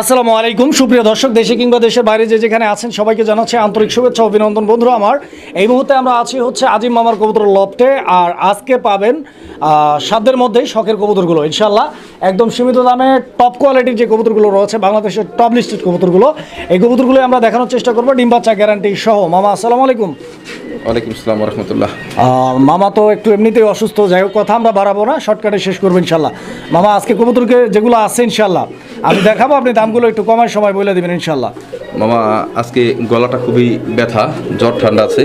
আসসালামু আলাইকুম। সুপ্রিয় দর্শক, দেশে কিংবা দেশের বাইরে যে যেখানে আছেন, সবাইকে জানাচ্ছি আন্তরিক শুভেচ্ছা, অভিনন্দন। বন্ধুরা আমার, এই মুহূর্তে আমরা আছি হচ্ছে আজিম মামার কবুতর লফটে, আর আজকে পাবেন সাধ্যের মধ্যেই শখের কবুতরগুলো। ইনশাল্লাহ একদম সীমিত দামে টপ কোয়ালিটির যে কবুতরগুলো রয়েছে, বাংলাদেশের টপ লিস্টেড কবুতরগুলো, এই কবুতরগুলো আমরা দেখানোর চেষ্টা করব। ডিম গ্যারান্টি সহ। মামা, আসসালামু আলাইকুম। ওয়ালাইকুম আসসালাম রহমতুল্লাহ মামা তো একটু এমনিতেই অসুস্থ যাই হোক কথা আমরা বাড়াবো না শর্টকাটে শেষ করব ইনশাল্লাহ। মামা আজকে কবুতরকে যেগুলো আছে ইনশাল্লাহ আমি দেখাবো আপনি দামগুলো একটু কমার সময় বলে দেবেন ইনশাল্লাহ। মামা আজকে গলাটা খুবই ব্যথা জ্বর ঠান্ডা আছে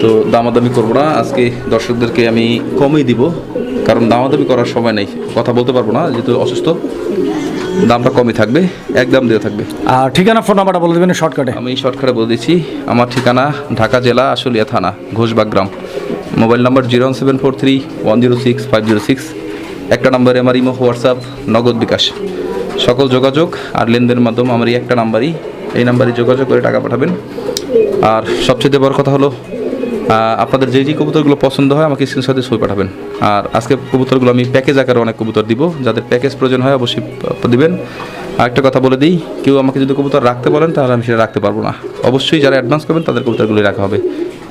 তো দামাদামি করব না। আজকে দর্শকদেরকে আমি কমই দিব কারণ দামাদামি করার সময় নেই। কথা বলতে পারব না যেহেতু অসুস্থ। দামটা কমই থাকবে একদম দেওয়া থাকবে। আর ঠিকানা ফোন নাম্বারটা বলে দেবেন শর্টকাটে আমি শর্টকাটে বলে দিচ্ছি আমার ঠিকানা ঢাকা জেলা আশুলিয়া থানা ঘোষবাগ গ্রাম। Mobile number zero seven four three one zero six five zero six একটা নাম্বারে আমার ইমো হোয়াটসঅ্যাপ নগদ বিকাশ। সকল যোগাযোগ আর লেনদেনের মাধ্যমে আমার এই একটা নাম্বারই এই নাম্বারে যোগাযোগ করে টাকা পাঠাবেন। আর সবচেয়ে বড় কথা হলো আপনাদের যে যে কবুতরগুলো পছন্দ হয় আমাকে স্ক্রিনশটে ছবি পাঠাবেন। আর আজকে কবুতরগুলো আমি প্যাকেজ আকারে অনেক কবুতর দিব, যাদের প্যাকেজ প্রয়োজন হয় অবশ্যই দিবেন। আর একটা কথা বলে দিই, কেউ আমাকে যদি কবুতর রাখতে বলেন তাহলে আমি সেটা রাখতে পারব না। অবশ্যই যারা অ্যাডভান্স করবেন তাদের কবুতরগুলি রাখা হবে।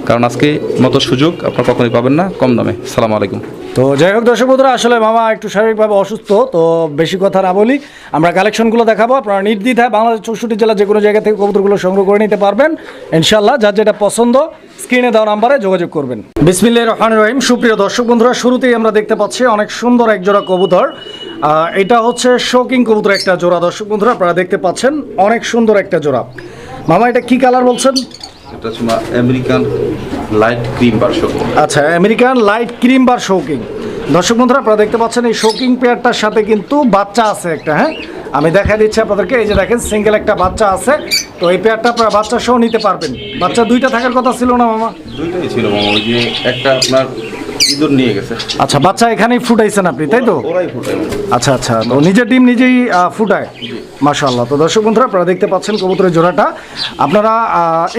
কারণ আজকে মতো সুযোগ আপনারা কখনোই পাবেন না, কম দামে। সালাম আলাইকুম। তো যাই হোক দর্শক বন্ধুরা, আসলে মামা একটু শারীরিকভাবে অসুস্থ, তো বেশি কথা না বলি। আমরা কালেকশনগুলো দেখাবো, আপনারা নির্দ্বিধায় বাংলাদেশ চৌষট্টি জেলা যে কোনো জায়গা থেকে কবুতরগুলো সংগ্রহ করে নিতে পারবেন। ইনশাল্লাহ যার যেটা পছন্দ স্ক্রিনে দেওয়া নাম্বারে যোগাযোগ করবেন। বিসমিল্লাহ রহমান রহিম। সুপ্রিয় দর্শক বন্ধুরা, শুরুতেই আমরা দেখতে পাচ্ছি অনেক সুন্দর এক জোড়া কবুতর এটা হচ্ছে শোকিং কবুতর একটা জোড়া। দর্শক বন্ধুরা, আপনারা দেখতে পাচ্ছেন অনেক সুন্দর একটা জোড়া। মামা, এটা কি কালার বলছেন? এটা হচ্ছে আমেরিকান লাইট ক্রিম বার্ষক আচ্ছা American light cream bar shocking দর্শক বন্ধুরা আপনারা দেখতে পাচ্ছেন এই শৌকিং পেয়ারটার সাথে কিন্তু বাচ্চা আছে একটা হ্যাঁ? আমি দেখা দিচ্ছি আপনাদেরকে এই যে দেখেন সিঙ্গেল একটা বাচ্চা আছে। তো এই পেয়ারটা আপনারা বাচ্চা সহ নিতে পারবেন। বাচ্চা দুইটা থাকার কথা ছিল না মামা? দুইটাই ছিল মামা ওই যে একটা আপনার ইঁদুর নিয়ে গেছে। আচ্ছা বাচ্চা এখানেই ফুটাইছেন আপনি তাই তো? ওরাই ফুটায়। আচ্ছা আচ্ছা তো নিজের ডিম নিজেই ফুটায়? মাশাআল্লাহ তো দর্শক বন্ধুরা আপনারা দেখতে পাচ্ছেন কবুতরের জোড়াটা। আপনারা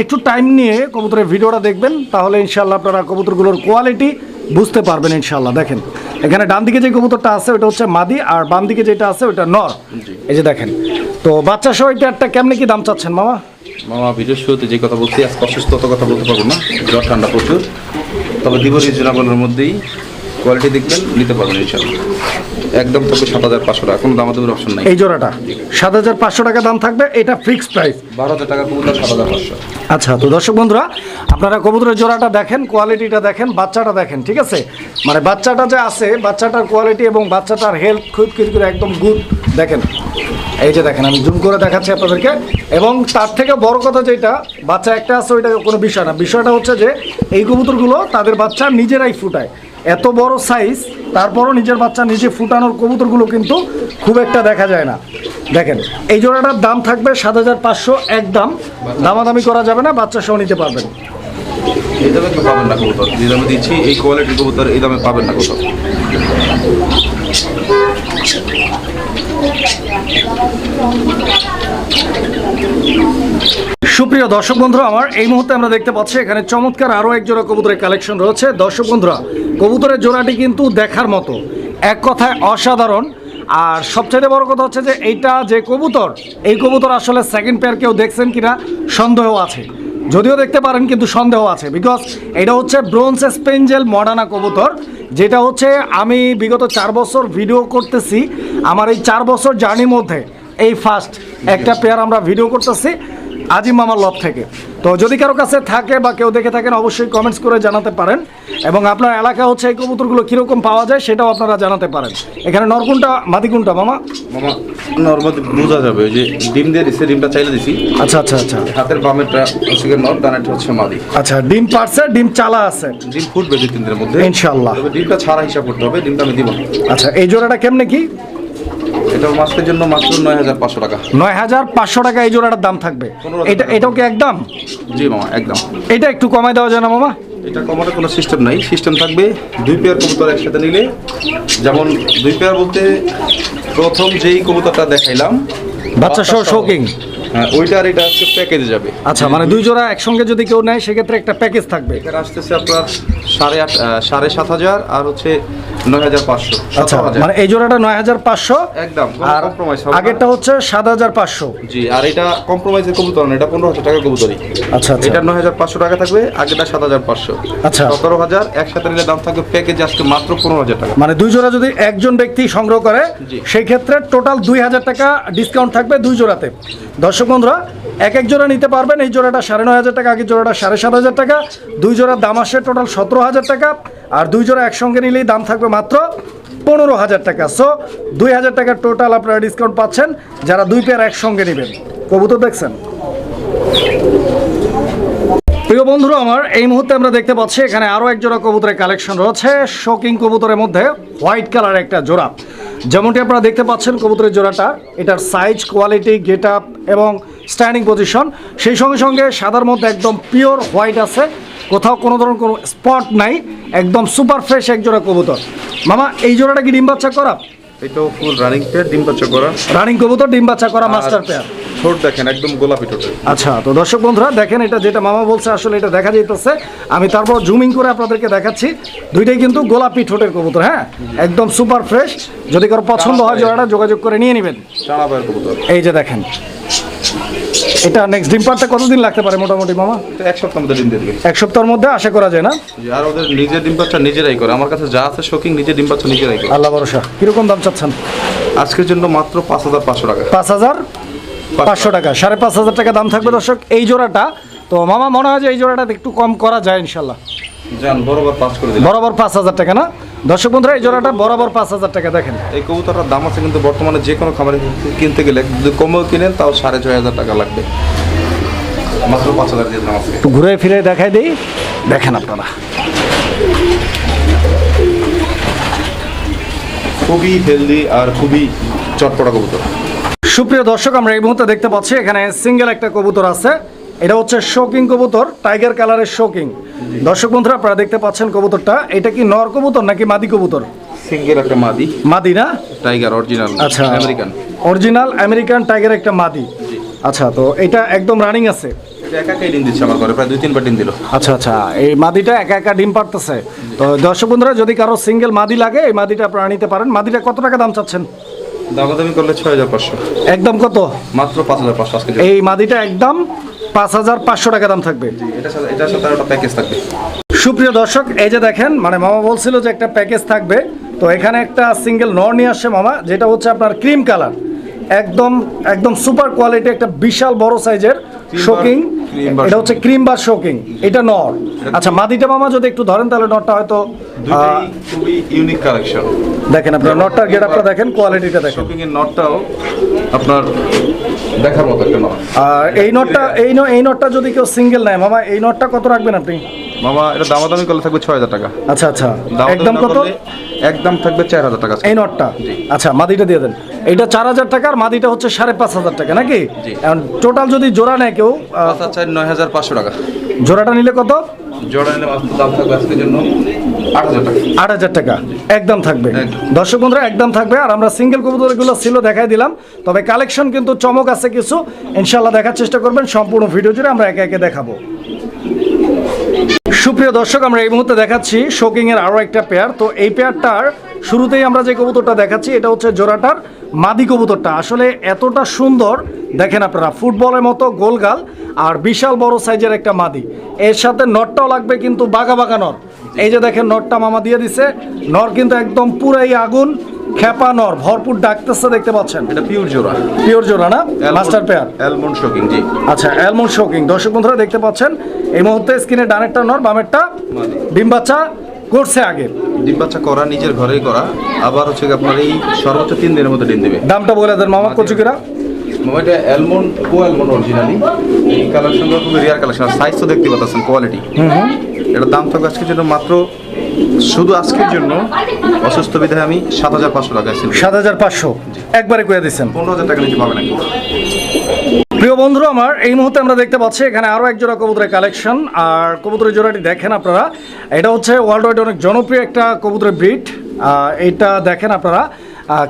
একটু টাইম নিয়ে কবুতরের ভিডিওটা দেখবেন তাহলে ইনশাল্লাহ আপনারা কবুতরগুলোর কোয়ালিটি বুঝতে পারবেন ইনশাল্লাহ দেখেন এখানে ডান দিকে যে কবুতরটা আছে ওটা হচ্ছে মাদি আর বাম দিকে যেটা আছে ওটা নর। এই যে দেখেন তো বাচ্চা সহ এই পেয়ারটা কেমনে কি দাম চাচ্ছেন মামা? মামা ভিডিও শুরুতে যে কথা বলছি আজকে কথা বলতে পারব না জ্বর ঠান্ডা প্রচুর। তবে দিব রিজনেবলের মধ্যেই কোয়ালিটি দেখবেন নিতে পারবেন ইনশাল্লাহ একদম তবে সাত হাজার পাঁচশো টাকা কোনো দামাদামির অপশন নাই। এই জোড়াটা? সাত হাজার পাঁচশো টাকা দাম থাকবে এটা ফিক্সড প্রাইস বারো হাজার টাকা কবুতর সাত হাজার পাঁচশো। আচ্ছা তো দর্শক বন্ধুরা আপনারা কবুতরের জোড়াটা দেখেন কোয়ালিটিটা দেখেন বাচ্চাটা দেখেন ঠিক আছে? মানে বাচ্চাটা যে আছে বাচ্চাটার কোয়ালিটি এবং বাচ্চাটার হেলথ খুব কিন্তু একদম গুড দেখেন। এই যে দেখেন, আমি জুম করে দেখাচ্ছি আপনাদেরকে। এবং তার থেকে বড় কথা যেটা, বাচ্চা একটা আছে, ওইটা কোনো বিষয় না। বিষয়টা হচ্ছে যে, এই কবুতরগুলো তাদের বাচ্চা নিজেরাই ফুটায়। এত বড় সাইজ তারপরও নিজের বাচ্চা নিজে ফুটানোর কবুতরগুলো কিন্তু খুব একটা দেখা যায় না। দেখেন, এই জোড়াটার দাম থাকবে সাত হাজার পাঁচশো, একদম দামাদামি করা যাবে না, বাচ্চা সহ নিতে পারবেন। এই দামে পাবেন না কবুতর। যে দামে দিচ্ছি, এই কোয়ালিটির কবুতর, এই দামে পাবেন না কোথাও সুপ্রিয় দর্শক বন্ধুরা, আমার এই মুহূর্তে আমরা দেখতে পাচ্ছি, এখানে চমৎকার আরও এক জোড়া কবুতরের কালেকশন রয়েছে। দর্শক বন্ধুরা, কবুতরের জোড়াটি কিন্তু দেখার মতো, এক কথায় অসাধারণ। আর সবচেয়ে বড় কথা হচ্ছে যে, এইটা যে কবুতর, এই কবুতর আসলে সেকেন্ড পেয়ার কেউ দেখছেন কিনা, সন্দেহ আছে। যদিও দেখতে পারেন কিন্তু সন্দেহ আছে বিকজ এটা হচ্ছে ব্রোঞ্জ স্পেঞ্জেল মডানা কবুতর যেটা হচ্ছে আমি বিগত চার বছর ভিডিও করতেছি আমার এই চার বছর জার্নির মধ্যে এই ফার্স্ট একটা পেয়ার আমরা ভিডিও করতেছি আজিম মামার লব থেকে। তো যদি কারও কাছে থাকে বা কেউ দেখে থাকেন অবশ্যই কমেন্টস করে জানাতে পারেন। এবং আপনার এলাকা হচ্ছে এই কবুতরগুলো কীরকম পাওয়া যায় সেটাও আপনারা জানাতে পারেন। এখানে নরকুনটা মাদিকুনটা মামা? মামা নর্মাল বোঝা যাবে ওই যে ডিম দিয়ে দিচ্ছে ডিমটা চাইলে দিছি। আচ্ছা আচ্ছা আচ্ছা। হাতের বামেরটা হচ্ছে নর ডানেরটা হচ্ছে মাদি। আচ্ছা ডিম পারছে ডিম চালা আছে। ডিম ফুটবে দুই তিন দিনের মধ্যে। ইনশাল্লাহ তবে ডিমটা ছাড়া হিসাব করতে হবে ডিমটা আমি দিব। আচ্ছা এই জোড়াটা কেমনে কি? এটা মাস্কের জন্য মাত্র নয় হাজার পাঁচশো টাকা। নয় হাজার পাঁচশো টাকা এই জোড়াটার দাম থাকবে। এটা এটাও কি একদম? জি মামা একদম। এটা একটু কমায় দেওয়া যায় না মামা? এটা কমানোর কোনো সিস্টেম নাই। সিস্টেম থাকবে দুই পেয়ার কবুতর একসাথে নিলে। যেমন দুই পেয়ার বলতে প্রথম যেই কবুতরটা দেখাইলাম বাচ্চা সহ শোকিং ওইটা আর এটা হচ্ছে প্যাকেজে যাবে। আচ্ছা মানে দুই জোড়া একসঙ্গে যদি কেউ নেয় সেক্ষেত্রে একটা প্যাকেজ থাকবে। এখানে আসতেছে আপনার সাড়ে আট সাড়ে সাত হাজার আর হচ্ছে নয় হাজার পাঁচশো। আচ্ছা মানে এই জোড়াটা নয় হাজার পাঁচশো। একদম আর কম্প্রোমাইজ আগেরটা হচ্ছে সাত হাজার পাঁচশো। জি আর এটা কম্প্রোমাইজের কবুতর না এটা পনেরো হাজার টাকা আচ্ছা আচ্ছা। এটা নয় হাজার পাঁচশো টাকা থাকবে আগেটা সাত হাজার পাঁচশো। আচ্ছা। সতেরো হাজার একসাথে নিলে দাম থাকবে প্যাকেজ আজকে মাত্র পনেরো হাজার টাকা। মানে দুই জোড়া যদি একজন ব্যক্তি সংগ্রহ করে। সেই ক্ষেত্রে টোটাল দুই হাজার টাকা ডিসকাউন্ট থাকবে দুই জোড়াতে। দর্শক বন্ধুরা, এক এক জোড়া নিতে পারবেন। এই জোড়াটা সাড়ে নয় হাজার টাকা আগের জোড়াটা সাড়ে সাত হাজার টাকা। দুই জোড়ার দাম আসে টোটাল সতেরো হাজার টাকা। আর দুই জোড়া একসঙ্গে নিলেই দাম থাকবে মাত্র পনেরো হাজার টাকা। সো দুই হাজার টাকা টোটাল আপনারা ডিসকাউন্ট পাচ্ছেন, যারা দুই পেয়ার একসঙ্গে নেবেন। কবুতর দেখছেন? প্রিয় বন্ধুরা, আমার এই মুহূর্তে আমরা দেখতে পাচ্ছি, এখানে আরও এক জোড়া কবুতরের কালেকশন রয়েছে। শকিং কবুতরের মধ্যে হোয়াইট কালার একটা জোড়া। যেমনটি আপনারা দেখতে পাচ্ছেন কবুতরের জোড়াটা, এটার সাইজ কোয়ালিটি গেট আপ এবং স্ট্যান্ডিং পজিশন সেই সঙ্গে সঙ্গে সাদার মধ্যে একদম পিওর হোয়াইট আছে। কোথাও কোনো ধরনের কোনো স্পট নাই। একদম সুপার ফ্রেশ এক জোড়া কবুতর। মামা, এই জোড়াটা কি ডিম বাচ্চা করা? এটাও ফুল রানিং পেয়ার ডিম বাচ্চা করা। রানিং কবুতর ডিম বাচ্চা করা মাস্টার পেয়ার ঠোঁট দেখেন একদম গোলাপি ঠোঁটের আচ্ছা তো দর্শক বন্ধুরা দেখেন এটা যেটা মামা বলছে আসলে এটা দেখা যাইতেছে। আমি তারপর জুমিং করে আপনাদেরকে দেখাচ্ছি। দুইটাই কিন্তু গোলাপি ঠোঁটের কবুতর হ্যাঁ? একদম সুপার ফ্রেশ যদি কারও পছন্দ হয় জোড়াটা যোগাযোগ করে নিয়ে নেবেন। এই যে দেখেন। এটা নেক্সট ডিম পারতে কতদিন লাগতে পারে মোটামুটি মামা? এটা এক সপ্তাহের মধ্যে ডিম দিয়ে দেবে। এক সপ্তাহের মধ্যে আশা করা যায় না? আর ওদের নিজের ডিম বাচ্চা নিজেরাই করে। আমার কাছে যা আছে শোকিং নিজে ডিম বাচ্চা নিজেরাই করে। আল্লাহ ভরসা। কীরকম দাম চাচ্ছেন? আজকের জন্য মাত্র পাঁচ হাজার পাঁচশো টাকা। পাঁচ হাজার পাঁচশো টাকা। সাড়ে পাঁচ হাজার টাকা দাম থাকবে দর্শক এই জোড়াটা। তো মামা মনে হয় যে এই জোড়াটা একটু কম করা যায় ইনশাল্লাহ। বরাবর পাস করে দিলাম। বরাবর পাঁচ হাজার টাকা না? দর্শক বন্ধুরা এই জোড়াটা বরাবর পাঁচ হাজার টাকা দেখেন। এই কবুতরটার দাম আছে কিন্তু বর্তমানে যে কোনো খাবারে কিনতে গেলে যদি কমেও কিনেন তাও সাড়ে ছয় হাজার টাকা লাগবে। মাত্র পাঁচ হাজার দিয়ে দিলাম আজকে। ঘুরে ফিরে দেখাই দিই। দেখেন আপনারা। খুবই হেলদি আর খুবই চটপটা কবুতর। সুপ্রিয় দর্শক আমরা এই মুহূর্তে দেখতে পাচ্ছি এখানে সিঙ্গেল একটা কবুতর আছে। এটা হচ্ছে শোকিং কবুতর টাইগার কালারের শোকিং দর্শক বন্ধুরা আপনারা দেখতে পাচ্ছেন কবুতরটা। এটা কি নর কবুতর নাকি মাদি কবুতর? সিঙ্গেল একটা মাদি। মাদি না? টাইগার অরিজিনাল আচ্ছা আমেরিকান অরিজিনাল আমেরিকান টাইগার একটা মাদি। আচ্ছা তো এটা একদম রানিং আছে। আচ্ছা আচ্ছা এই মাদিটা একা একা ডিম পারতেছে তো দর্শক বন্ধুরা যদি কারও সিঙ্গেল মাদি লাগে এই মাদিটা আপনারা নিতে পারেন। মাদিটা কত টাকা দাম চাচ্ছেন? দামাদামি করলে ছয় হাজার পাঁচশো। একদম কত? মাত্র পাঁচ হাজার পাঁচশো এই মাদিটা একদম পাঁচ হাজার পাঁচশো টাকা দাম থাকবে। এটার সাথে প্যাকেজ থাকবে। সুপ্রিয় দর্শক এই যে দেখেন মানে মামা বলছিল যে একটা প্যাকেজ থাকবে। তো এখানে একটা সিঙ্গেল নর নিয়ে আসছে মামা যেটা হচ্ছে আপনার ক্রিম কালার একদম একদম সুপার কোয়ালিটি একটা বিশাল বড় সাইজের শোকিং এটা হচ্ছে ক্রিম বার শোকিং এটা নর। আচ্ছা মাদিটা মামা যদি একটু ধরেন তাহলে নরটা হয়তো খুবই ইউনিক কালেকশন দেখেন আপনার নটটার গেট আপটা দেখেন কোয়ালিটিটা দেখেন। শপিং এর নটটাও আপনার দেখার মতো একটা নট আর এই নটটা এই ন- এই নটটা যদি কেউ সিঙ্গেল নেয় মামা এই নটটা কত রাখবেন আপনি? মামা এটা দামাদামি করলে থাকবে ছয় হাজার টাকা। আচ্ছা আচ্ছা। একদম কত? একদম থাকবে চার হাজার টাকা। এই নটটা? আচ্ছা মাদিটা দিয়ে দেন। এইটা চার হাজার টাকা আর মাদিটা হচ্ছে সাড়ে পাঁচ হাজার টাকা নাকি। টোটাল যদি জোড়া নেয় কেউ নয় হাজার পাঁচশো টাকা। জোড়াটা নিলে কত? জোড়া নিলে দাম থাকবে আজকের জন্য আট হাজার টাকা। একদম থাকবে। দর্শক বন্ধুরা একদম থাকবে। আর আমরা সিঙ্গেল কবুতরগুলো ছিল দেখাই দিলাম। তবে কালেকশন কিন্তু চমক আছে কিছু। ইনশাল্লাহ দেখার চেষ্টা করবেন। সম্পূর্ণ ভিডিও জুড়ে আমরা একে একে দেখাবো। সুপ্রিয় দর্শক আমরা এই মুহূর্তে দেখাচ্ছি শোকিং এর আরও একটা পেয়ার তো এই পেয়ারটার শুরুতেই আমরা যে কবুতরটা দেখাচ্ছি এটা হচ্ছে জোড়াটার মাদি কবুতরটা। আসলে এতটা সুন্দর দেখেন আপনারা ফুটবলের মতো গোলগাল আর বিশাল বড় সাইজের একটা মাদি। এর সাথে নটটাও লাগবে কিন্তু বাঘা বাঘা নর এই যে দেখেন নরটা মামা দিয়ে দিছে। নর কিন্তু একদম পুরাই আগুন খেপা নর ভরপুর ডাকতেছে দেখতে পাচ্ছেন। এটা পিওর জোড়া। পিওর জোড়া না? মাস্টার পেয়ার অ্যালমন্ড শোকিং জি। আচ্ছা অ্যালমন্ড শোকিং দর্শক বন্ধুরা দেখতে পাচ্ছেন এই মুহূর্তে স্ক্রিনে ডানেরটা নর বামেরটা মাদি। ডিম বাচ্চা করছে আগে। ডিম বাচ্চা করা নিজের ঘরেই করা। আবার হচ্ছে আপনার এই সর্বোচ্চ তিন দিনের মধ্যে ডিম দেবে। দামটা বলে দেন মামা কচুকিরা। মোবাইলটা অ্যালমন্ড কো অ্যালমন্ড অরিজিনালি এই কালেকশনগুলো খুবই রেয়ার কালেকশন সাইজ তো দেখতে পাচ্ছেন কোয়ালিটি এটার দাম থাকবে আজকের জন্য মাত্র শুধু আজকের জন্য অসুস্থ বিধায় আমি সাত হাজার পাঁচশো টাকা সাত হাজার পাঁচশো। একবারে কয়ে দিচ্ছেন পনেরো হাজার টাকা নিচে পাবেন প্রিয় বন্ধুরা আমার এই মুহূর্তে আমরা দেখতে পাচ্ছি এখানে আরও এক জোড়া কবুতরের কালেকশন আর কবুতরের জোড়াটি দেখেন আপনারা। এটা হচ্ছে ওয়ার্ল্ড ওয়াইড অনেক জনপ্রিয় একটা কবুতরের ব্রিড এটা দেখেন আপনারা।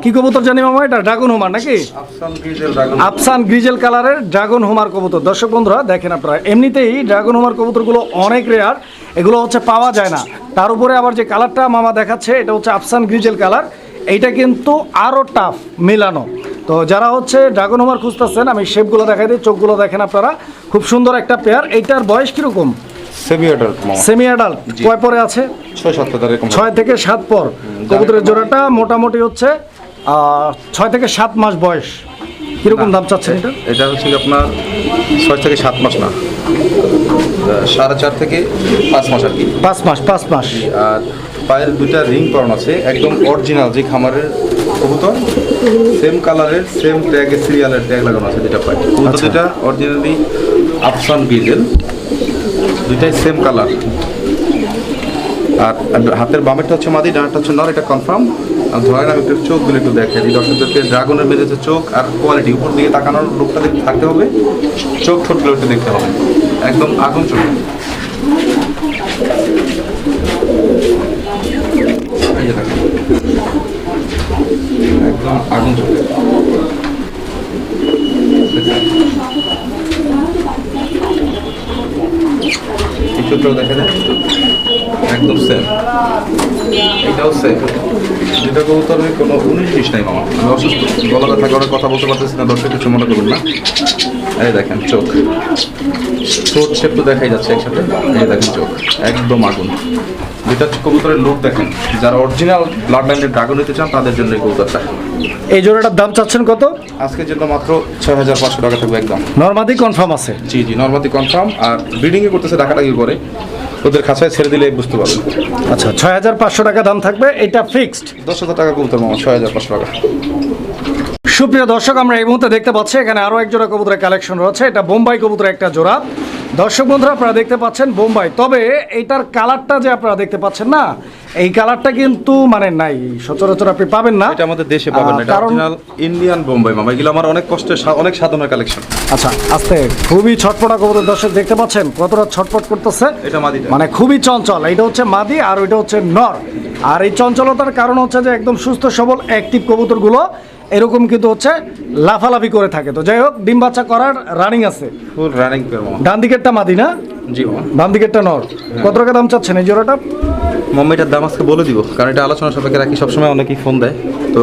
কি কবুতর জানি মামা এটা? ড্রাগন হোমার নাকি? আফসান গ্রিজেল কালারের ড্রাগন হোমার কবুতর। দর্শক বন্ধুরা দেখেন আপনারা এমনিতেই ড্রাগন হোমার কবুতরগুলো অনেক রেয়ার এগুলো হচ্ছে পাওয়া যায় না। তার উপরে আবার যে কালারটা মামা দেখাচ্ছে এটা হচ্ছে আফসান গ্রিজেল কালার। এইটা কিন্তু আরও টাফ মেলানো। তো যারা হচ্ছে ড্রাগন হোমার খুঁজতেছেন আমি শেপগুলো দেখাই দিই চোখগুলো দেখেন আপনারা। খুব সুন্দর একটা পেয়ার এইটার বয়স কীরকম? সেমি মামা। সেমি অ্যাডাল্ট কয় পরে আছে? ছয় সাত হাজার এরকম ছয় থেকে সাত পর। কবুতরের জোড়াটা মোটামুটি হচ্ছে ছয় থেকে সাত মাস বয়স। কীরকম দাম চাচ্ছেন এটা? এটা হচ্ছে আপনার ছয় থেকে সাত মাস না। সাড়ে চার থেকে পাঁচ মাস আর কি। পাঁচ মাস পাঁচ মাস। আর পায়ের দুটা রিং পরানো আছে একদম অরিজিনাল যে খামারের কবুতর সেম কালারের সেম ট্যাগের সিরিয়ালের ট্যাগ লাগানো আছে যেটা পাই কবুতর। দুটা অরিজিনালি আফসান বিজেল দুটাই সেম কালার আর হাতের বামেরটা হচ্ছে মাদি, ডানারটা হচ্ছে নর এটা কনফার্ম আর ধরেন আমি একটু চোখগুলো একটু দেখে দিই দর্শকদেরকে ড্রাগনের মেঝেতে চোখ আর কোয়ালিটি উপর দিকে তাকানোর লোকটা দেখতে থাকতে হবে। চোখ ঠোঁটগুলো একটু দেখতে হবে। একদম আগুন চোখ। এই। একদম আগুন চোখ। চোখটাও দেখা যায় একদম সেম এটাও সেম যেটা আমি কোনো উনিশ বিশ নাই মামা। আমি অসুস্থ। গলা ব্যথা করে কথা বলতে পারতেছি না, দর্শক কিছু মনে করুন না। এই দেখেন, চোখ। ঠোঁট শেপ তো দেখাই যাচ্ছে একসাথে। এই দেখেন চোখ। একদম আগুন। যেটা হচ্ছে কবুতরের লোক দেখেন। যারা অরিজিনাল ব্লাড লাইনের ড্রাগন নিতে চান তাদের জন্য এই কবুতরটা। এই জোড়াটার দাম চাচ্ছেন কত? আজকের জন্য মাত্র ছয় হাজার পাঁচশো টাকা থাকবে একদম। নর্মাদি কনফার্ম আছে। জি জি নর্মাদি কনফার্ম আর ব্রিডিংয়ে করতেছে ডাকাডাকি করে ওদের খাঁচায় ছেড়ে দিলে বুঝতে পারবেন। আচ্ছা ছয় হাজার পাঁচশো টাকা দাম থাকবে। এটা ফিক্সড দশ হাজার টাকা কবুতর মামা ছয় হাজার পাঁচশো টাকা। সুপ্রিয় দর্শক আমরা এই মুহূর্তে দেখতে পাচ্ছি এখানে আরও এক জোড়া কবুতরের কালেকশন রয়েছে। এটা বোম্বাই কবুতরের একটা জোড়া। দর্শক বন্ধুরা আপনারা দেখতে পাচ্ছেন বোম্বাই। তবে এইটার কালারটা যে আপনারা দেখতে পাচ্ছেন না এই কালারটা কিন্তু মানে নাই। সচরাচর আপনি পাবেন না। এটা আমাদের দেশে পাবেন না। এটা কারণ অরিজিনাল ইন্ডিয়ান বোম্বাই মামা। এগুলো আমার অনেক কষ্টের সা- অনেক সাধনের কালেকশন আচ্ছা আস্তে। খুবই ছটপটা কবুতর দর্শক দেখতে পাচ্ছেন। কতটা ছটপট করতেছে। এটা মাদিটা। মানে খুবই চঞ্চল। এটা হচ্ছে মাদি আর ওইটা হচ্ছে নর। আর এই চঞ্চলতার কারণ হচ্ছে যে একদম সুস্থ সবল অ্যাক্টিভ কবুতরগুলো। এরকম কিন্তু হচ্ছে লাফালাফি করে থাকে। তো যাই হোক ডিম বাচ্চা করার রানিং আছে। ফুল রানিং ডান দিকেরটা মাদি না? জি বাম দিকেরটা নর। কত টাকা দাম চাচ্ছেন এই জোড়াটা? মাম্মা এটার দাম আজকে বলে দিব। কারণ এটা আলোচনা সাপেক্ষে রাখি সবসময় অনেকেই ফোন দেয়। তো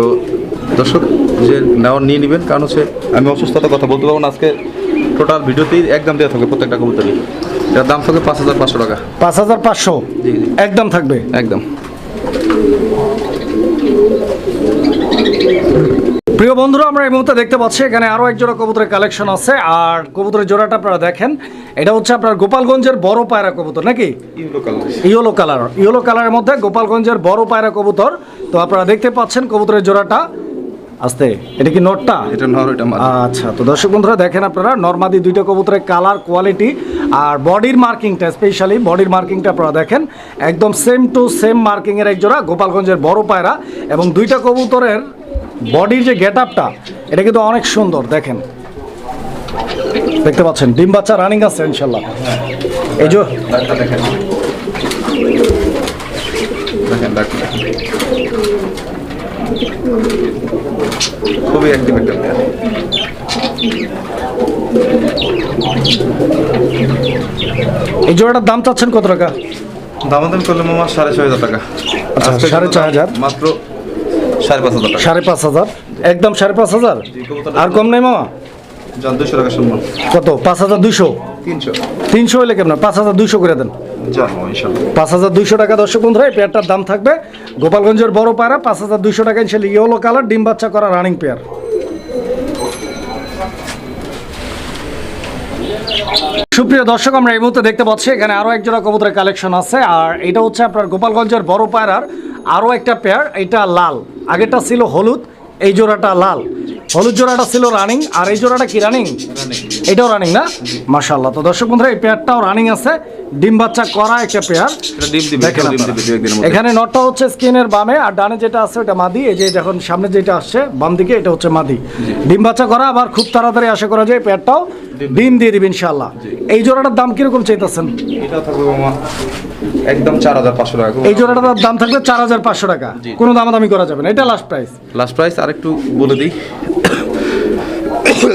দর্শক যে নেওয়ার নিয়ে নেবেন কারণ হচ্ছে আমি অসুস্থতার কথা বলতে পারব না। আজকে টোটাল ভিডিওতেই একদম দেওয়া থাকবে প্রত্যেকটা কবুতরই। এটার দাম থাকবে পাঁচ হাজার পাঁচশো টাকা। পাঁচ হাজার পাঁচশো? একদম থাকবে? একদম। প্রিয় বন্ধুরা আমরা এই মুহূর্তে দেখতে পাচ্ছি এখানে আরও এক জোড়া কবুতরের কালেকশন আছে। আর কবুতরের জোড়াটা আপনারা দেখেন। এটা হচ্ছে আপনার গোপালগঞ্জের বড় পায়রা কবুতর নাকি? ইয়েলো কালার ইয়েলো কালারের মধ্যে গোপালগঞ্জের বড় পায়রা কবুতর। তো আপনারা দেখতে পাচ্ছেন কবুতরের জোড়াটা। আস্তে এটা কি নোটটা? এটা নর এটা আচ্ছা তো দর্শক বন্ধুরা দেখেন আপনারা নর্মাদি দুইটা কবুতরের কালার কোয়ালিটি আর বডির মার্কিংটা স্পেশালি বডির মার্কিংটা আপনারা দেখেন একদম সেম টু সেম মার্কিংয়ের এক জোড়া গোপালগঞ্জের বড় পায়রা এবং দুইটা কবুতরের বডির যে গেট আপটা এটা কিন্তু অনেক সুন্দর দেখেন। দেখতে পাচ্ছেন ডিম বাচ্চা রানিং আছে ইনশাল্লাহ এই যে দেখেন। দেখেন। খুবই অ্যাক্টিভ একটা প্লেয়ার এই জোড়াটার দাম চাচ্ছেন কত টাকা? দাম দামাদাম করলে মামা সাড়ে ছয় হাজার টাকা। আচ্ছা, সাড়ে ছয় হাজার। মাত্র সাড়ে পাঁচ হাজার টাকা। সাড়ে পাঁচ হাজার? একদম সাড়ে পাঁচ হাজার? আর কম নেই মামা? দুশো টাকা সম্মান কত? পাঁচ হাজার দুইশো? তিনশো। তিনশো হলে কেমন? পাঁচ হাজার দুইশো করে দেন। দুইশো টাকা দর্শক বন্ধুরা পেয়ারটার দাম থাকবে গোপালগঞ্জের বড় পায়রা, পাঁচ হাজার দুইশো টাকা ইনশাল্লাহ ইয়েলো কালার, ডিম বাচ্চা করা রানিং পেয়ার সুপ্রিয় দর্শক, আমরা এই মুহূর্তে দেখতে পাচ্ছি, এখানে আরও এক জোড়া কবুতরের কালেকশন আছে, আর এটা হচ্ছে আপনার গোপালগঞ্জের বড় পায়রার আরও একটা পেয়ার এটা লাল। আগেরটা ছিল হলুদ, এই জোড়াটা লাল। হলুদ জোড়াটা ছিল রানিং আর এই জোড়াটা কি রানিং এটাও রানিং না? মাশাল্লাহ তো দর্শক বন্ধুরা এই পেয়ারটাও রানিং আছে। ডিম বাচ্চা করা একটা পেয়ার এখানে নটটা হচ্ছে স্কিনের বামে আর ডানে যেটা আছে ওটা মাদি। এই যে যখন সামনে যেটা আসছে বাম দিকে এটা হচ্ছে মাদি। ডিম বাচ্চা করা আবার খুব তাড়াতাড়ি আশা করা যায় পেয়ারটাও ডিম দিয়ে দিবে ইনশাল্লাহ এই জোড়াটার দাম কীরকম চাইতেছেন? এটাও থাকবে মামা একদম চার হাজার পাঁচশো টাকা। এই জোড়াটার দাম থাকবে চার হাজার পাঁচশো টাকা। কোনো দামাদামি করা যাবে না। এটা লাস্ট প্রাইস লাস্ট প্রাইস আরেকটু বলে দিই।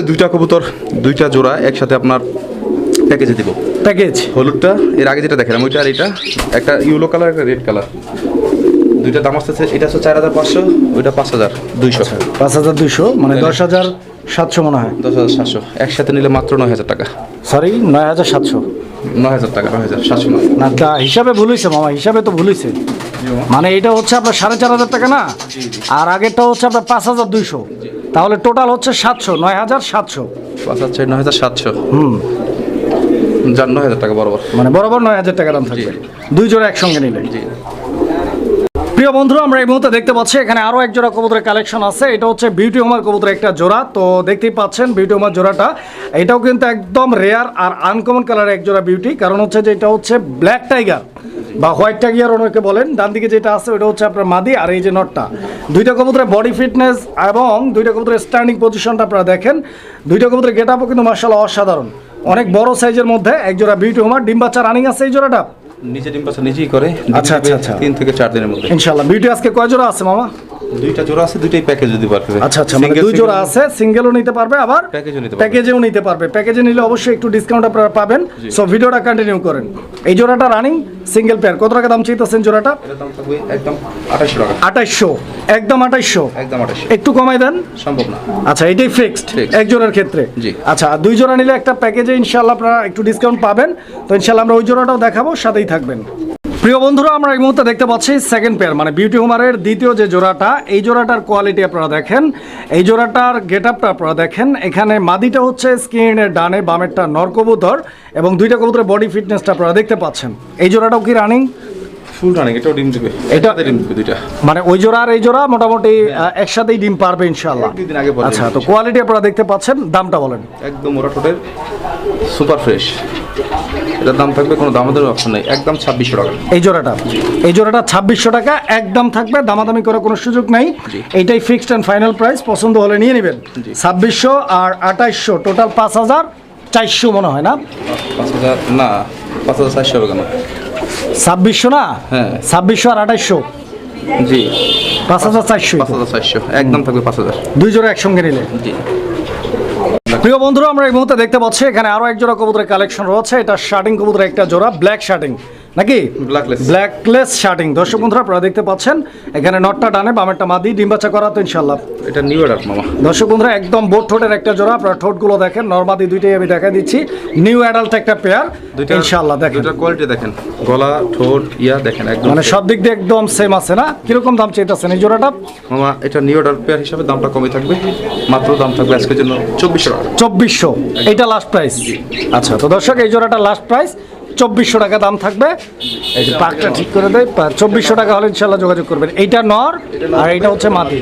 দুইটা কবুতর দুইটা জোড়া একসাথে আপনার প্যাকেজে দিব। প্যাকেজ হলুদটা এর আগে যেটা দেখলাম ওইটা আর এটা। একটা ইয়েলো কালার একটা রেড কালার দুইটা দাম আসতেছে এটা হচ্ছে চার হাজার পাঁচশো ওইটা পাঁচ হাজার দুইশো। পাঁচ হাজার দুশো মানে দশ হাজার সাতশো মনে হয়। দশ হাজার সাতশো। একসাথে নিলে মাত্র নয় হাজার টাকা। সরি নয় হাজার সাতশো। নয় হাজার টাকা নয় হাজার সাতশো নয়। না তা হিসাবে ভুল হয়েছে মামা হিসাবে তো ভুল হয়েছে মানে এটা হচ্ছে আপনার সাড়ে চার হাজার টাকা না? আর আগেরটা হচ্ছে আপনার পাঁচ হাজার দুইশো। তাহলে টোটাল হচ্ছে সাতশো নয় হাজার সাতশো। পাঁচ হাজার নয় হাজার সাতশো। হুম। যার নয় হাজার টাকা বরাবর। মানে বরাবর নয় হাজার টাকা দাম থাকবে। দুই জোড়া একসঙ্গে নিলে জি। প্রিয় বন্ধুরা, আমরা এই মুহূর্তে দেখতে পাচ্ছি এখানে আরও এক জোড়া কবুতরের কালেকশন আছে। এটা হচ্ছে বিউটি হোমার কবুতরের একটা জোড়া। তো দেখতেই পাচ্ছেন বিউটি হোমার জোড়াটা। এটাও কিন্তু একদম রেয়ার আর আনকমন কালার এক জোড়া বিউটি কারণ হচ্ছে যে এটা হচ্ছে ব্ল্যাক টাইগার বা হোয়াইট টাইগার অনেকে বলেন। ডান দিকে যেটা আছে, ওটা হচ্ছে আপনার মাদি আর এই যে নটটা। দুইটা কবুতরের বডি ফিটনেস এবং দুইটা কবুতরের স্ট্যান্ডিং পজিশনটা আপনারা দেখেন। দুইটা কবুতরের গেট আপও কিন্তু মার্শাল অসাধারণ। অনেক বড় সাইজের মধ্যে এক জোড়া বিউটি হোমার ডিম রানিং আছে এই জোড়াটা। নিচে ডিম নিজেই করে আচ্ছা, আচ্ছা, আচ্ছা। তিন থেকে চার দিনের মধ্যে। ইনশাল্লাহ বিউটি আজকে কয় জোড়া আছে মামা? দুইটা জোড়া আছে দুইটাই প্যাকেজ যদি পারবে। আচ্ছা আচ্ছা মানে দুই জোড়া আছে সিঙ্গেলও নিতে পারবে আবার প্যাকেজও নিতে পারবে। প্যাকেজেও নিতে পারবে। প্যাকেজে নিলে অবশ্যই একটু ডিসকাউন্ট আপনারা পাবেন। সো ভিডিওটা কন্টিনিউ করেন। এই জোড়াটা রানিং সিঙ্গেল পেয়ার কত টাকা দাম চাইতেছেন জোড়াটা? একদম আঠাশশো টাকা। আঠাইশশো। একদম আঠাইশশো। একদম আঠাশশো একটু কমাই দেন? সম্ভব না। আচ্ছা এটাই ফিক্সড। এক জোড়ার ক্ষেত্রে। জি। আচ্ছা দুই জোড়া নিলে একটা প্যাকেজে ইনশাল্লাহ আপনারা একটু ডিসকাউন্ট পাবেন। তো ইনশাল্লাহ আমরা ওই জোড়াটাও দেখাবো সাথেই থাকবেন। প্রিয় বন্ধুরা আমরা এই মুহূর্তে দেখতে পাচ্ছি সেকেন্ড পেয়ার মানে বিউটি হোমারের দ্বিতীয় যে জোড়াটা এই জোড়াটার কোয়ালিটি আপনারা দেখেন। এই জোড়াটার গেট আপটা আপনারা দেখেন। এখানে মাদিটা হচ্ছে স্কিনের ডানে বামেরটা নর কবুতর এবং দুইটা কবুতরের বডি ফিটনেসটা আপনারা দেখতে পাচ্ছেন। এই জোড়াটাও কি রানিং ফুল রানিং এটাও ডিম দেবে। এটা- এটাতে ডিম দেবে দুইটা। মানে ওই জোড়া আর এই জোড়া মোটামুটি একসাথেই ডিম পারবে আগে আচ্ছা তো কোয়ালিটি আপনারা দেখতে পাচ্ছেন দামটা বলেন। একদম ওরা সুপার ফ্রেশ এটার দাম থাকবে কোনো অপশন নেই। একদম ছাব্বিশশো টাকা। এই জোড়াটা। এই জোড়াটা ছাব্বিশশো টাকা একদম থাকবে দামাদামি করার কোনো সুযোগ নাই। জি। এইটাই ফিক্সড অ্যান্ড ফাইনাল প্রাইস পছন্দ হলে নিয়ে নেবেন। ছাব্বিশশো আর আঠাইশশো টোটাল পাঁচ হাজার চারশো মনে হয় না? পাঁচ হাজার না পাঁচ হাজার চারশো হবে কেন? ছাব্বিশশো না? হ্যাঁ। ছাব্বিশশো আর আঠাইশশো। জি। পাঁচ হাজার চারশো। পাঁচ হাজার চারশো। একদম থাকবে পাঁচ হাজার। দুই জোড়া একসঙ্গে নিলে। জি। প্রিয় বন্ধুরা আমরা এই মুহূর্তে দেখতে পাচ্ছি এখানে আরও এক জোড়া কবুতরের কালেকশন রয়েছে। এটা শার্টিং কবুতরের একটা জোড়া ব্ল্যাক শার্টিং। নাকি? ব্ল্যাকলেস শার্টিং দর্শক বন্ধুরা আপনারা দেখতে পাচ্ছেন এখানে নটটা ডানে বামেরটা মাদি ডিম্বাচা করা তো ইনশাল্লাহ এটা নিউ অর্ডার মামা। দর্শক বন্ধুরা একদম বোট ঠোঁটের একটা জোড়া আপনারা ঠোঁটগুলো দেখেন নর্মাদি দুইটাই আমি দেখা দিচ্ছি। নিউ অ্যাডাল্ট একটা পেয়ার দুইটা ইনশাল্লাহ দেখেন। দুইটার কোয়ালিটি দেখেন। গলা ঠোঁট ইয়া দেখেন একদম মানে সব দিক দিয়ে একদম সেম আছে না? কীরকম দাম চাইতেছেন এই জোড়াটা? মামা এটা নিউ অর্ডার পেয়ার হিসাবে দামটা কমই থাকবে। মাত্র দাম থাকবে আজকের জন্য চব্বিশশো চব্বিশশো। এটা লাস্ট প্রাইস আচ্ছা তো দর্শক এই জোড়াটা লাস্ট প্রাইস চব্বিশশো টাকা দাম থাকবে। এই যে পাকটা ঠিক করে দেয় চব্বিশশো টাকা হলে ইনশাল্লাহ যোগাযোগ করবেন। এইটা নর আর এইটা হচ্ছে মাদি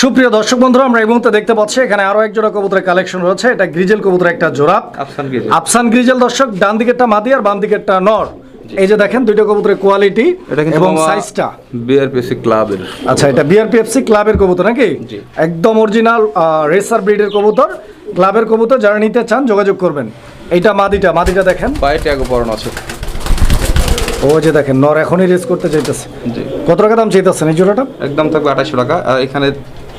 সুপ্রিয় দর্শক বন্ধুরা আমরা এই মুহূর্তে দেখতে পাচ্ছি এখানে আরও এক জোড়া কবুতরের কালেকশন রয়েছে। এটা গ্রিজেল কবুতরের একটা জোড়া। আফসান গ্রিজেল। দর্শক ডান দিকেরটা মাদি আর বাম দিকেরটা নর। এই যে দেখেন দুইটা কবুতরের কোয়ালিটি এবং সাইজটা বিআরপিএসসি ক্লাবের। আচ্ছা এটা বিআরপিএফসি ক্লাবের কবুতর নাকি? জি। একদম অরিজিনাল রেসার ব্রিডের কবুতর। ক্লাবের কবুতর যারা নিতে চান যোগাযোগ করবেন। এইটা মাদিটা মাদিটা দেখেন। পায়ে ট্যাগও পরানো আছে। ও যে দেখেন নর এখনই রেস করতে চাইতেছে। জি। কত টাকা দাম চাইতেছেন এই জোড়াটা? একদম থাকবে আঠাশশো টাকা আর এখানে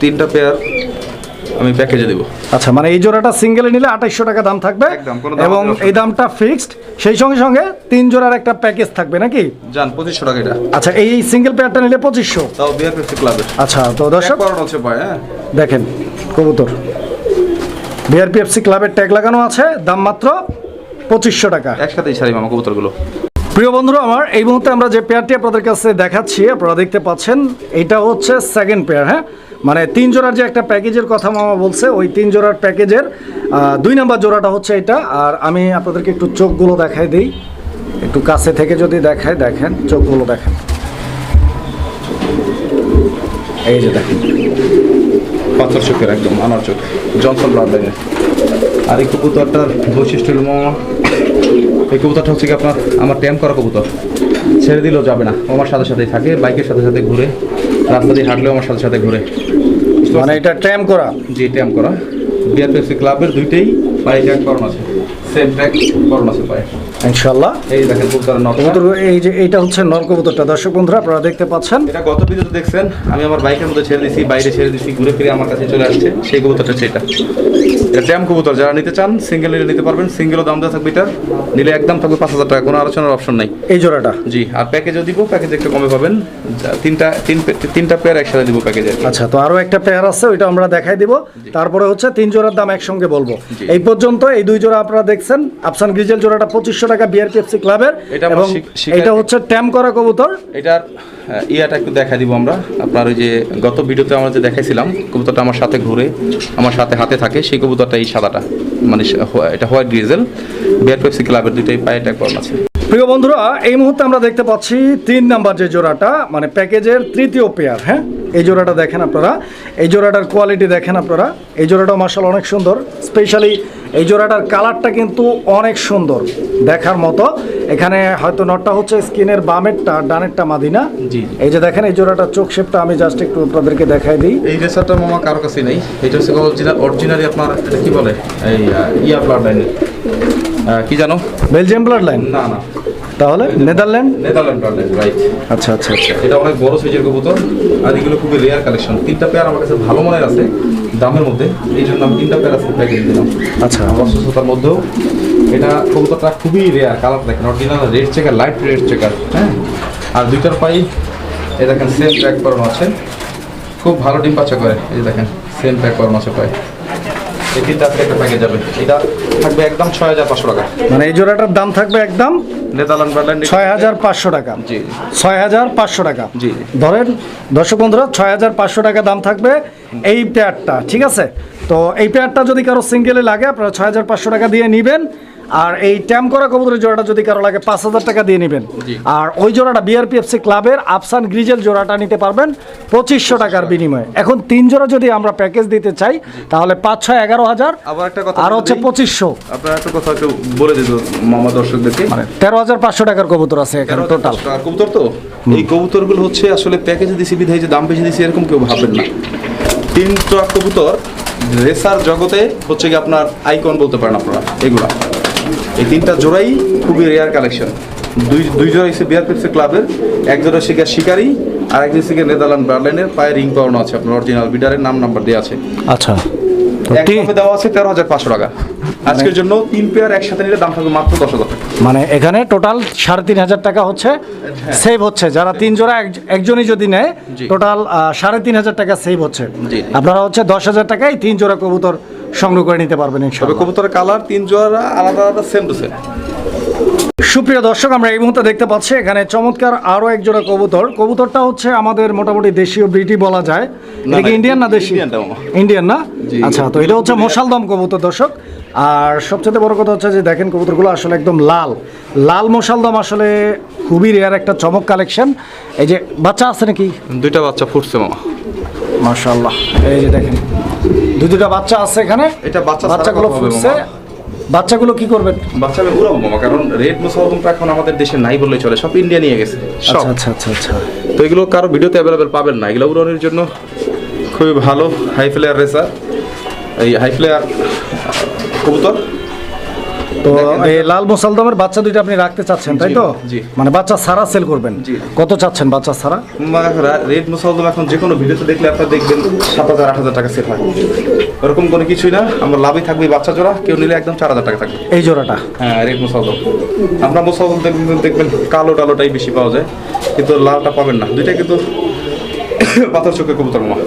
তিনটা পেয়ার আমি প্যাকেজে দেবো। আচ্ছা মানে এই জোড়াটা সিঙ্গেলে নিলে আঠাইশশো টাকা দাম থাকবে। একদম, কোনো দাম এবং এই দামটা ফিক্সড সেই সঙ্গে সঙ্গে তিন জোড়ার একটা প্যাকেজ থাকবে নাকি? যান পঁচিশশো টাকা এটা। আচ্ছা এই সিঙ্গেল পেয়ারটা নিলে পঁচিশশো। তাও বিআরপিএসসি ক্লাবের আচ্ছা তো দর্শক পরানো আছে পায়ে হ্যাঁ। দেখেন কবুতর। বিআরপিএফসি ক্লাবের ট্যাগ লাগানো আছে দাম মাত্র পঁচিশশো টাকা। একসাথেই ছাড়ি মামা কবুতরগুলো। প্রিয় বন্ধুরা আমার এই মুহূর্তে আমরা যে পেয়ারটি আপনাদের কাছে দেখাচ্ছি আপনারা দেখতে পাচ্ছেন এটা হচ্ছে সেকেন্ড পেয়ার হ্যাঁ? মানে তিন জোড়ার যে একটা প্যাকেজের কথা মামা বলছে ওই তিন জোড়ার প্যাকেজের দুই নাম্বার জোড়াটা হচ্ছে এটা। আর আমি আপনাদেরকে একটু চোখগুলো দেখাই দিই। একটু কাছে থেকে যদি দেখায় দেখেন চোখগুলো দেখেন। এই যে দেখেন। পাথর চোখের একদম আনার চোখ জনসন ব্লাড লাইনে আর এই কবুতরটার বৈশিষ্ট্য হলো মামা এই কবুতরটা হচ্ছে কি আপনার আমার ট্যাম করা কবুতর। ছেড়ে দিলেও যাবে না আমার সাথে সাথেই থাকে বাইকের সাথে সাথে ঘুরে রাস্তা দিয়ে হাঁটলেও আমার সাথে সাথে ঘুরে। মানে এটা ট্যাম করা? জি ট্যাম করা। বিআরপিএফসি ক্লাবের দুইটাই পায়ে ট্যাগ করানো আছে সেম ট্যাগ করানো আছে পায়ে। ইনশাল্লাহ এই দেখেন কবুতর এই যে এইটা হচ্ছে নর কবুতরটা। দর্শক বন্ধুরা আপনারা দেখতে পাচ্ছেন। এটা গত ভিডিওতে দেখছেন আমি আমার বাইকের মধ্যে ছেড়ে দিছি বাইরে ছেড়ে দিছি ঘুরে ফিরে আমার কাছে চলে আসছে সেই কবুতরটা হচ্ছে এটা। এটা ট্যাম কবুতর যারা নিতে চান সিঙ্গেল নিলে নিতে পারবেন সিঙ্গেলও দাম দেওয়া থাকবে এটার নিলে একদম থাকবে পাঁচ হাজার টাকা কোনো আলোচনার অপশন নাই। এই জোড়াটা? জি আর প্যাকেজও দিব প্যাকেজ একটু কমে পাবেন। তিনটা তিন তিনটা পেয়ার একসাথে দিব প্যাকেজে আচ্ছা তো আরও একটা পেয়ার আছে ওইটা আমরা দেখাই দিব। তারপরে হচ্ছে তিন জোড়ার দাম একসঙ্গে বলব। এই পর্যন্ত এই দুই জোড়া আপনারা দেখছেন। আফসান গ্রিজেল জোড়াটা পঁচিশশো টাকা বিআরপিএফসি ক্লাবের এবং এটা হচ্ছে ট্যাম করা কবুতর। এটার ইয়াটা একটু দেখা দিব আমরা। আপনার ওই যে গত ভিডিওতে আমরা যে দেখাইছিলাম কবুতরটা আমার সাথে ঘুরে আমার সাথে হাতে থাকে সেই কবুতরটা এই সাদাটা মানে এটা হোয়াইট গ্রিজেল। বিআরপিএফসি পেপসি ক্লাবের দুইটাই পায়ে ট্যাগ করানো আছে। প্রিয় বন্ধুরা এই মুহূর্তে আমরা দেখতে পাচ্ছি তিন নাম্বার যে জোড়াটা মানে প্যাকেজের তৃতীয় পেয়ার হ্যাঁ? এই জোড়াটা দেখেন আপনারা। এই জোড়াটার কোয়ালিটি দেখেন আপনারা। এই জোড়াটাও মার্শাল অনেক সুন্দর। স্পেশালি এই জোড়াটার কালারটা কিন্তু অনেক সুন্দর দেখার মতো। এখানে হয়তো নটটা হচ্ছে স্কিনের বামেরটা ডানেরটা মাদিনা। জি। এই যে দেখেন এই জোড়াটার চোখ শেপটা আমি জাস্ট একটু আপনাদেরকে দেখাই দিই। এই রেসারটা মামা কারও কাছে নেই। এটা হচ্ছে অরিজিনাল অরিজিনালি আপনার এটা কি বলে? এই আহ, ইয়া ব্লাড লাইনের কি জানো? Belgium blood line? না না। তাহলে? Netherland? Netherland blood line right আচ্ছা আচ্ছা আচ্ছা। এটা অনেক বড় সাইজের কবুতর আর এগুলো খুবই রেয়ার কালেকশন তিনটা পেয়ার আমার কাছে ভালো মনের আছে দামের মধ্যে। এই জন্য আমি তিনটা পেয়ার আছে প্যাকেজ দিলাম। আচ্ছা। আমার অসুস্থতার মধ্যেও এটা কবুতরটা খুবই রেয়ার কালার দেখেন original red checker light red checker হ্যাঁ? আর দুইটার পাই এই দেখেন সেম প্যাক করানো আছে। খুব ভালো ডিম পাচা করে এই দেখেন সেম প্যাক করানো আছে পাই এই তিনটা একটা প্যাকেজ যাবে। এটা থাকবে একদম ছয় হাজার পাঁচশো টাকা। মানে এই জোড়াটার দাম থাকবে একদম নেদারল্যান্ড ছয় হাজার পাঁচশো টাকা। জি। ছয় হাজার পাঁচশো টাকা। জি। ধরেন দর্শক বন্ধুরা ছয় হাজার পাঁচশো টাকা দাম থাকবে এই পেয়ারটা ঠিক আছে? তো এই পেয়ারটা যদি কারও সিঙ্গেলে লাগে আপনারা ছয় হাজার পাঁচশো টাকা দিয়ে নেবেন। আর এই ট্যাম করা কবুতরের জোড়াটা যদি কারও লাগে পাঁচ হাজার টাকা দিয়ে নেবেন। আর ওই জোড়াটা বিআরপিএফসি ক্লাবের আফসান গ্রিজেল জোড়াটা নিতে পারবেন পঁচিশশো টাকার বিনিময়ে। এখন তিন জোড়া যদি আমরা প্যাকেজ দিতে চাই তাহলে পাঁচ ছয় এগারো হাজার আবার একটা কথা আর হচ্ছে পঁচিশশো। আপনারা একটা কথা একটু বলে দিত মামা দর্শকদেরকে। মানে তেরো হাজার পাঁচশো টাকার কবুতর আছে এখানে টোটাল কবুতর তো? এই কবুতরগুলো হচ্ছে আসলে প্যাকেজ দিছি বিধায় যে দাম বেশি দিছি এরকম কেউ ভাবেন না। তিন ট্রাক কবুতর রেসার জগতে হচ্ছে কি আপনার আইকন বলতে পারেন আপনারা এগুলা। এই তিনটা জোড়াই খুবই রেয়ার কালেকশন দুই দুই জোড়া হচ্ছে বিয়ার পিপসি ক্লাবের এক জোড়া শিকার শিকারি আর একজন শিকার নেদারল্যান্ড বার্লাইনের পায়ে রিং পাওয়ানো আছে আপনার অরিজিনাল বিডারের নাম নাম্বার দেওয়া আছে। আচ্ছা। এক দেওয়া আছে তেরো হাজার পাঁচশো টাকা। আজকের জন্য তিন পেয়ার একসাথে নিলে দাম থাকবে মাত্র দশ হাজার মানে এখানে টোটাল সাড়ে তিন হাজার টাকা হচ্ছে সেভ হচ্ছে। যারা তিন জোড়া একজনই যদি নেয় টোটাল সাড়ে তিন হাজার টাকা সেভ হচ্ছে। জি। আপনারা হচ্ছে দশ হাজার টাকায় তিন জোড়া কবুতর সংগ্রহ করে নিতে পারবেন তবে কবুতরের কালার তিন জোড়া আলাদা আলাদা সেম টু সেম সুপ্রিয় দর্শক আমরা এই মুহূর্তে দেখতে পাচ্ছি এখানে চমৎকার আরও এক জোড়া কবুতর। কবুতরটা হচ্ছে আমাদের মোটামুটি দেশীয় ব্রিটি বলা যায়। এটা কি ইন্ডিয়ান না দেশি? ইন্ডিয়ান না? আচ্ছা তো এটা হচ্ছে মশালদম কবুতর দর্শক। আর সবচেয়ে বড় কথা হচ্ছে যে দেখেন কবুতরগুলো আসলে একদম লাল। লাল মশালদম আসলে খুবই রেয়ার একটা চমক কালেকশন এই যে বাচ্চা আছে নাকি? দুইটা বাচ্চা ফুটছে মামা। মাশাআল্লাহ এই যে দেখেন। দুই দুটা বাচ্চা আছে এখানে। এটা বাচ্চা বাচ্চাগুলো ফুটছে বাচ্চাগুলো কি করবেন? বাচ্চা আমি উড়াবো মামা কারণ রেড মুসালদমটা এখন আমাদের দেশে নাই বললেই চলে সব ইন্ডিয়া নিয়ে গেছে আচ্ছা আচ্ছা আচ্ছা আচ্ছা। তো এগুলো কারও ভিডিওতে অ্যাভেলেবেল পাবেন না এগুলো উড়ানোর জন্য খুবই ভালো হাই ফ্লেয়ার রেসার এই হাই ফ্লেয়ার কবুতর। তো এই লাল মুসালদমের বাচ্চা দুইটা আপনি রাখতে চাচ্ছেন তাই তো? জি। মানে বাচ্চা সারা সেল করবেন। কত চাচ্ছেন বাচ্চা সারা? রেড মুসালদম এখন যে কোনো ভিডিওতে দেখলে আপনারা দেখবেন সাত হাজার আট হাজার টাকা সেল হয়। ওরকম কোনো কিছুই না আমার লাভই থাকবে বাচ্চা জোড়া কেউ নিলে একদম চার হাজার টাকা থাকবে। এই জোড়াটা? হ্যাঁ রেড মুসালদম। আমরা মুসালদম দেখবেন দেখবেন কালো ডালোটাই বেশি পাওয়া যায় কিন্তু লালটা পাবেন না। দুইটা কিন্তু পাথর চোখের কবুতর মা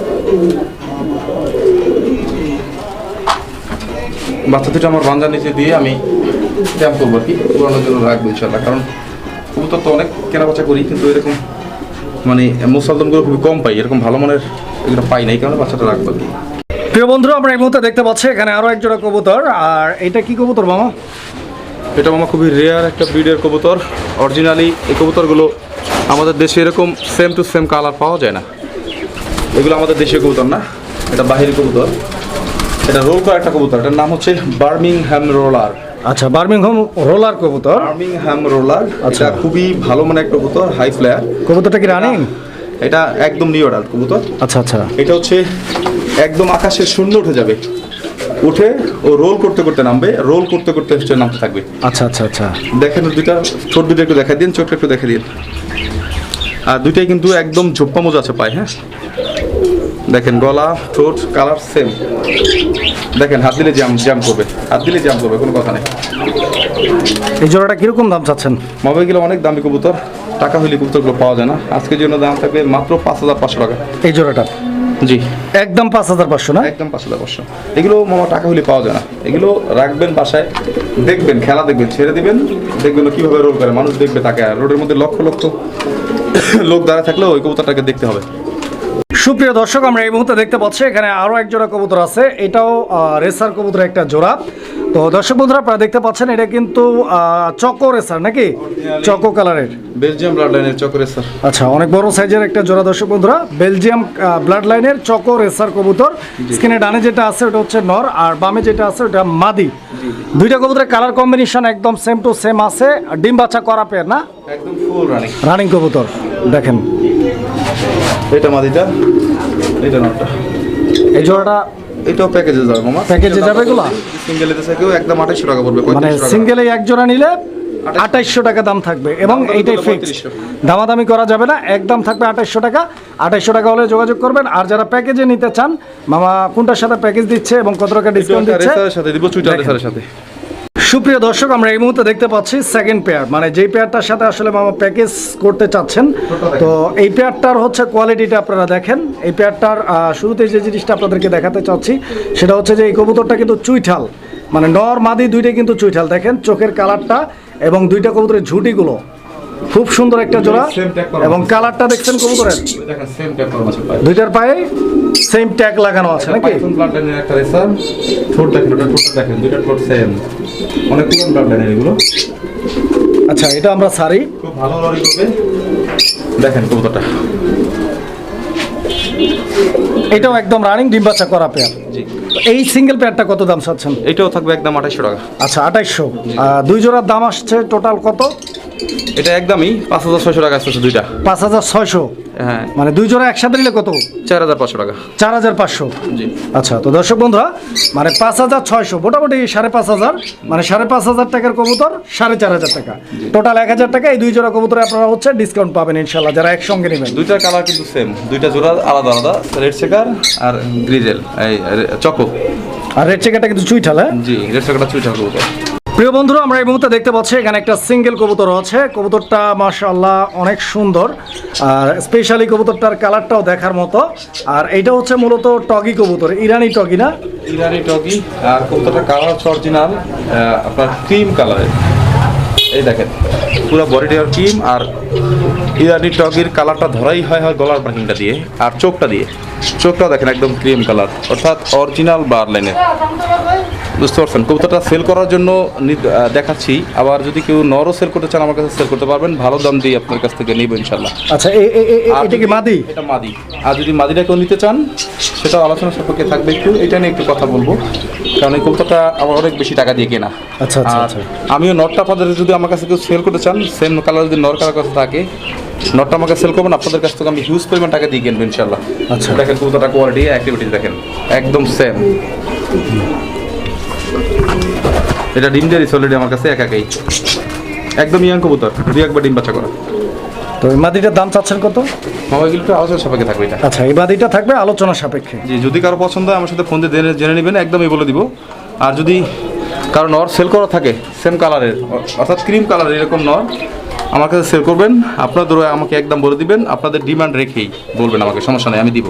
বাচ্চা দুটো আমার বাঞ্জার নিচে দিয়ে আমি ব্যায়াম করব আর কি? পুরানোর জন্য রাখব ইনশাল্লাহ কারণ কবুতর তো অনেক কেনাবেচা করি কিন্তু এরকম মানে মুসালদমগুলো খুবই কম পাই এরকম ভালো মানের এগুলো পাই না এই কারণে বাচ্চাটা রাখব আর কি। প্রিয় বন্ধুরা আমরা এই মুহূর্তে দেখতে পাচ্ছি এখানে আরও এক জোড়া কবুতর। আর এটা কি কবুতর মামা? এটা মামা খুবই রেয়ার একটা ব্রিডের কবুতর। অরিজিনালি এই কবুতরগুলো আমাদের দেশে এরকম সেম টু সেম কালার পাওয়া যায় না। এগুলো আমাদের দেশীয় কবুতর না এটা বাহিরি কবুতর। এটা রোল করা একটা কবুতর এটার নাম হচ্ছে বার্মিংহ্যাম রোলার আচ্ছা বার্মিংহাম রোলার কবুতর। বার্মিংহ্যাম রোলার আচ্ছা। খুবই ভালো মানের কবুতর হাই ফ্লেয়ার কবুতরটা কি রানিং এটা একদম নিউ অর্ডার কবুতর। আচ্ছা আচ্ছা। এটা হচ্ছে একদম আকাশে শূন্য উঠে যাবে। উঠে ও রোল করতে করতে নামবে রোল করতে করতে হচ্ছে নামতে থাকবে। আচ্ছা আচ্ছা আচ্ছা। দেখেন দুইটা ঠোঁট দুটো একটু দেখা দিন চোখটা একটু দেখা দিন। আর দুইটাই কিন্তু একদম ঝোপ্পা মোজা আছে পায় হ্যাঁ? দেখেন গলা ঠোঁট কালার সেম দেখেন হাত দিলে জ্যাম জ্যাম করবে। হাত দিলে জ্যাম করবে কোনো কথা নেই। এই জোড়াটা কীরকম দাম চাচ্ছেন? মোবাইলগুলো অনেক দামি কবুতর টাকা হলে কবুতরগুলো পাওয়া যায় না। আজকের জন্য দাম থাকবে মাত্র পাঁচ হাজার পাঁচশো টাকা। এই জোড়াটা? জি। একদম পাঁচ হাজার পাঁচশো না? একদম পাঁচ হাজার পাঁচশো। এগুলো মামা টাকা হলে পাওয়া যায় না। এগুলো রাখবেন বাসায় দেখবেন খেলা দেখবেন ছেড়ে দিবেন দেখবেন কীভাবে রোল করে। মানুষ দেখবে তাকে। আর রোডের মধ্যে লক্ষ লক্ষ লোক দাঁড়া থাকলেও ওই কবুতরটাকে দেখতে হবে। সুপ্রিয় দর্শক আমরা এই মুহূর্তে দেখতে পাচ্ছি এখানে আরও এক জোড়া কবুতর আছে। এটাও রেসার কবুতরের একটা জোড়া। তো দর্শক বন্ধুরা আপনারা দেখতে পাচ্ছেন এটা কিন্তু চকো রেসার নাকি? চকো কালারের। বেলজিয়াম ব্লাড লাইনের চক্করে স্যার আচ্ছা অনেক বড় সাইজের একটা জোড়া দর্শক বন্ধুরা। বেলজিয়াম ব্লাড লাইনের চকো রেসার কবুতর। স্ক্রিনে ডানে যেটা আছে ওটা হচ্ছে নর আর বামে যেটা আছে ওটা মাদি। দুইটা কবুতরের কালার কম্বিনেশন একদম সেম টু সেম আছে। ডিম বাচ্চা করা পেয়ার না? একদম ফুল রানিং রানিং কবুতর দেখেন। এটা মাদিটা এটা নটটা। এই জোড়াটা এটাও প্যাকেজে যাবে মামা। এ যাবে এগুলা? সিঙ্গেল একদম আঠাইশশো টাকা পড়বে মানে সিঙ্গেলে এক জোড়া নিলে আঠাইশশো। টাকা দাম থাকবে এবং এইটাই ফিক্স দামাদামি করা যাবে না একদম থাকবে আঠাইশশো টাকা। আঠাইশশো টাকা হলে যোগাযোগ করবেন আর যারা প্যাকেজে নিতে চান মামা কোনটার সাথে প্যাকেজ দিচ্ছে এবং কত টাকা ডিসকাউন্ট দিচ্ছে? সাথে দিব চুইটার দেখেন। রেসারের সাথে। সুপ্রিয় দর্শক আমরা এই মুহূর্তে দেখতে পাচ্ছি সেকেন্ড পেয়ার মানে যেই পেয়ারটার সাথে আসলে মামা প্যাকেজ করতে চাচ্ছেন তো এই পেয়ারটার হচ্ছে কোয়ালিটিটা আপনারা দেখেন। এই পেয়ারটার শুরুতে যে জিনিসটা আপনাদেরকে দেখাতে চাচ্ছি সেটা হচ্ছে যে এই কবুতরটা কিন্তু চুইঠাল মানে নর মাদি দুইটাই কিন্তু চুইঠাল। দেখেন চোখের কালারটা এবং দুইটা কবুতরের ঝুটিগুলো। খুব সুন্দর একটা জোড়া। এবং কালারটা দেখছেন কবুতরের? দেখেন সেম ট্যাপ করা আছে পায়। দুইটার পায়ে সেম ট্যাগ লাগানো আছে নাকি? পাইথন ব্লাড লাইনের একটা রেসার ঠোঁট দেখেন ওটা ঠোঁটটা দেখেন দুইটা ঠোঁট সেম অনেক পুরান ব্লাড লাইনের এগুলো। আচ্ছা এটা আমরা সারি খুব ভালো লরি করবে দেখেন কবুতরটা। এটাও একদম রানিং ডিম বাচ্চা করা পেয়ার এই সিঙ্গেল পেয়ারটা কত দাম চাচ্ছেন? এটাও থাকবে একদম আঠাইশশো টাকা। আচ্ছা আঠাইশশো। দুই জোড়ার দাম আসছে টোটাল কত? এটা একদমই পাঁচ হাজার ছয়শো টাকা আসতেছে দুইটা। পাঁচ হাজার ছয়শো? হ্যাঁ। মানে দুই জোড়া একসাথে নিলে কত? চার হাজার পাঁচশো টাকা। চার হাজার পাঁচশো? জি। আচ্ছা তো দর্শক বন্ধুরা মানে পাঁচ হাজার ছয়শো মোটামুটি সাড়ে পাঁচ হাজার মানে সাড়ে পাঁচ হাজার টাকার কবুতর সাড়ে চার হাজার টাকা। টোটাল এক হাজার টাকা এই দুই জোড়া কবুতরে আপনারা হচ্ছে ডিসকাউন্ট পাবেন ইনশাল্লাহ যারা একসঙ্গে নেবেন। দুইটার কালার কিন্তু সেম দুইটা জোড়া আলাদা আলাদা রেড শেকার আর গ্রিজেল এই চকো আর রেড চেকারটা কিন্তু চুইঠাল হ্যাঁ? জি রেড শেকারটা চুইটা কবুতর। প্রিয় বন্ধুরা, আমরা এই মুহূর্তে দেখতে পাচ্ছি, এখানে একটা সিঙ্গেল কবুতর আছে। কবুতরটা মাশাআল্লাহ অনেক সুন্দর। আর স্পেশালি কবুতরটার কালারটাও দেখার মতো। আর এটা হচ্ছে মূলত টগি কবুতর, ইরানি টগি না? ইরানি টগি। আর কবুতরটা কালার হচ্ছে অরিজিনাল আপনার ক্রিম কালারের এই দেখেন, পুরো বডিটা ক্রিম আর ইরানি টগির কালারটা ধরাই হয় হয় গলার পার্কিংটা দিয়ে, আর চোখটা দিয়ে। চোখটা দেখেন একদম ক্রিম কালার অর্থাৎ অরিজিনাল বার লাইনের বুঝতে পারছেন। কবুতরটা সেল করার জন্য দেখাচ্ছি। আবার যদি কেউ নরও সেল করতে চান আমার কাছে সেল করতে পারবেন। ভালো দাম দিয়ে আপনার কাছ থেকে নিব ইনশাল্লাহ আচ্ছা এটা কি মাদি? এটা মাদি। আর যদি মাদিটা কেউ নিতে চান সেটা আলোচনা সম্পর্কে থাকবে একটু। এটা নিয়ে একটু কথা বলব। কারণ এই কবুতরটা আমার অনেক বেশি টাকা দিয়ে কেনা। আচ্ছা, আচ্ছা, আচ্ছা। আমিও নটটা আপনাদের যদি আমার কাছে কেউ সেল করতে চান সেম কালার যদি নর কালার কাছে থাকে নটটা আমাকে সেল করবেন। আপনাদের কাছ থেকে আমি হিউজ পরিমাণ টাকা দিয়ে কিনবো ইনশাল্লাহ আচ্ছা। দেখেন কবুতরটা কোয়ালিটি অ্যাক্টিভিটি দেখেন। একদম সেম এটা ডিম দিয়ে অলরেডি আমার কাছে এক একাই। একদম ইয়াং কবুতর দুই একবার ডিম বাচ্চা করা। তো এই মাদিটার দাম চাচ্ছেন কত? মোবাইল একটু আলোচনা সাপেক্ষে থাকবে এটা। আচ্ছা এই মাদিটা থাকবে আলোচনা সাপেক্ষে। জি যদি কারও পছন্দ হয় আমার সাথে ফোন দিয়ে জেনে নেবেন একদমই বলে দিব। আর যদি কারও নর সেল করা থাকে সেম কালারের অর্থাৎ ক্রিম কালারের এরকম নর আমার কাছে সেল করবেন। আপনাদের আমাকে একদম বলে দিবেন আপনাদের ডিমান্ড রেখেই বলবেন আমাকে সমস্যা নেই আমি দিব।